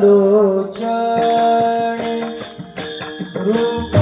लोचन रूप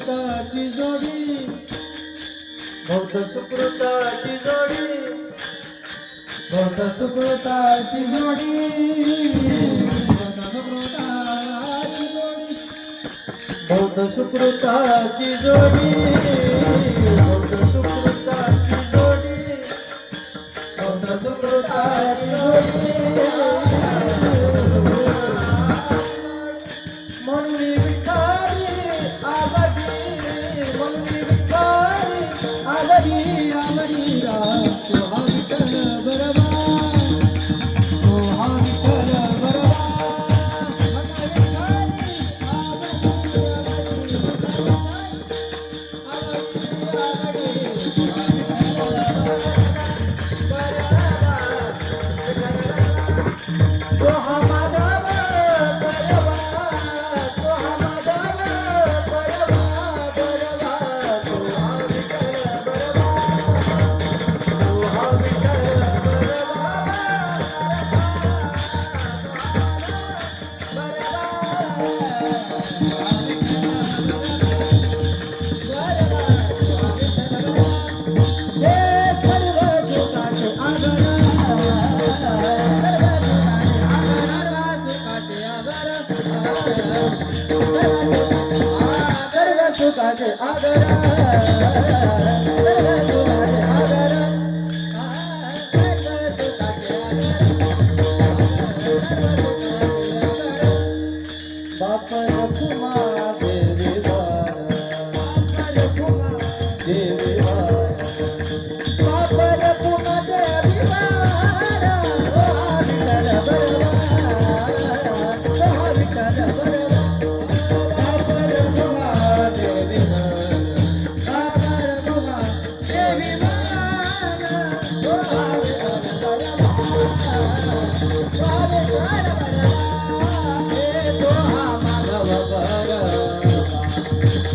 सुकृताची जोडी भौत सुकृताची जोडी. भौत सुकृताची जोडी भौत सुकृताची जोडी. भौत आदर सुखाचे आदर सर्व सुखा